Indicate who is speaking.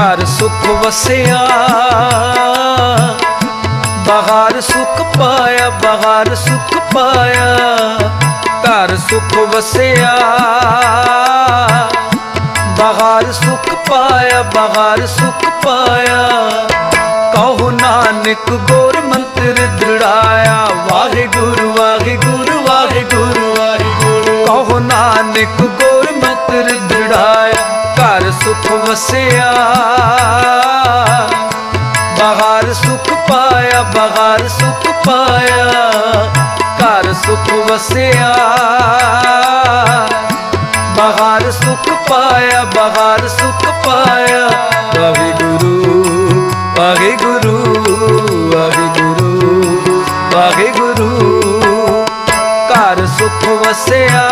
Speaker 1: ਘਰ ਸੁਖ ਵਸਿਆ, ਬਹਾਰ ਸੁਖ ਪਾਇਆ, ਬਹਾਰ ਸੁਖ ਪਾਇਆ, ਘਰ ਸੁਖ ਵਸਿਆ, ਬਹਾਰ ਸੁਖ ਪਾਇਆ, ਬਹਾਰ ਸੁਖ ਪਾਇਆ। ਕਹੋ ਨਾਨਕ ਗੁਰ ਮੰਤਰ ਦ੍ਰਿੜਾਇਆ, ਵਾਹਿਗੁਰੂ ਵਾਹਿਗੁਰੂ ਵਾਹਿਗੁਰੂ ਵਾਹਿਗੁਰੂ। ਕਹੋ ਨਾਨਕ ਗੁਰ ਮੰਤਰ ਸੁਖ ਵਸਿਆ। ਬਹਾਰ ਸੁਖ ਪਾਇਆ, ਬਹਾਰ ਸੁਖ ਪਾਇਆ। ਘਰ ਸੁਖ ਵਸਿਆ। ਬਹਾਰ ਸੁਖ ਪਾਇਆ, ਬਹਾਰ ਸੁਖ ਪਾਇਆ। ਵਾਹਿਗੁਰੂ ਵਾਹਿਗੁਰੂ ਵਾਹਿਗੁਰੂ ਵਾਹਿਗੁਰੂ ਘਰ ਸੁਖ ਵਸਿਆ।